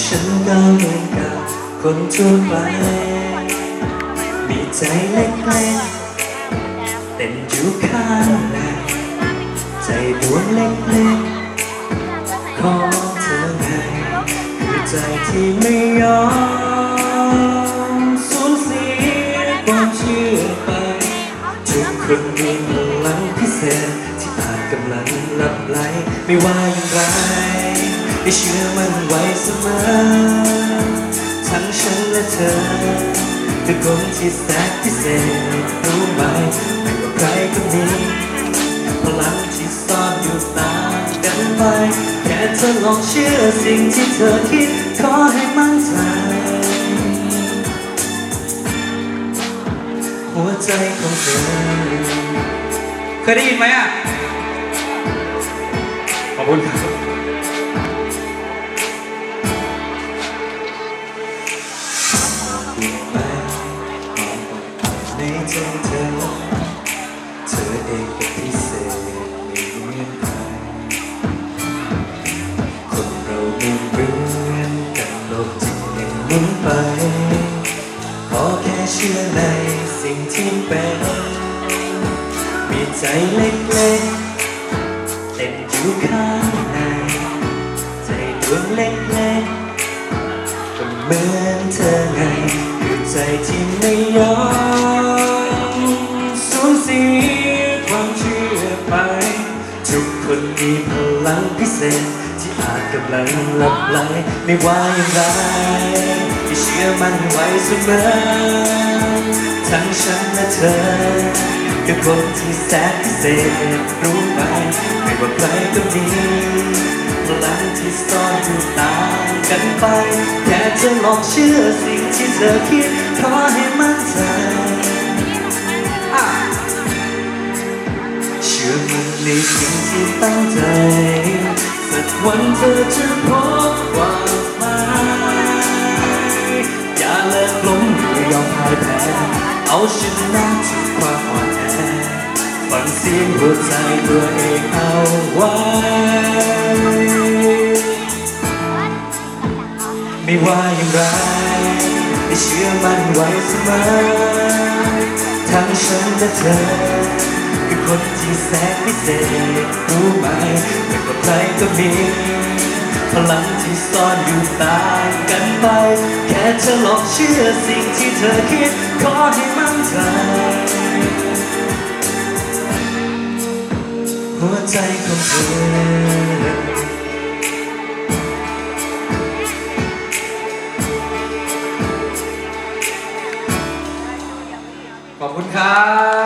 ฉันก็เหมือนกับคนทั่วไป มีใจเล็กๆเต้นอยู่ข้างในใจดวงเล็กๆของเธอไงคือใจที่ไม่ยอม คนมีพลังพิเศษที่อาจกำลังหลับไหลไม่ว่าอย่างไรให้เชื่อมันไว้เสมอ ทั้งฉันและเธอคือคนที่แสนพิเศษรู้ไหมไม่ว่าใครก็มีพลังที่ซ่อนอยู่ต่างกันไปแค่เธอลองเชื่อสิ่งที่เธอคิดขอให้มั่นใจ ใจของเธอเคยได้ยินไหมอะ ขอบคุณครับในใจเธอ เธอเองเป็นพิเศษ เชื่อในสิ่งที่เป็น มีใจเล็กๆเต้นอยู่ข้างใน ใจดวงเล็กๆก็เหมือนเธอไง คือใจที่ไม่ยอมสูญเสียความเชื่อไป ทุกคนมีพลังพิเศษ ที่อาจกำลังหลับไหลไม่ว่าอย่างไร ให้เชื่อมันไว้เสมอ ทั้งฉันและเธอคือคนที่แสนพิเศษรู้ไหมไม่ว่าใครก็มีพลังที่ซ่อนอยู่ต่างกันไป แค่เธอลองเชื่อสิ่งที่เธอคิดขอให้มั่นใจเชื่อมันในสิ่งที่ตั้งใจสักวันเธอจะพบความ เอาชนะทุกความอ่อนแอฟังเสียงหัวใจตัวเองเอาไว้ ไม่ว่าอย่างไรให้เชื่อมันไว้เสมอทั้งฉันและเธอ คือคนที่แสนพิเศษรู้ไหมไม่ว่าใครก็มีพลังที่ซ่อนอยู่ต่างกันไป แค่เธอลองเชื่อสิ่งที่เธอคิดขอให้ ใจ หัวใจของเธอขอบคุณครับ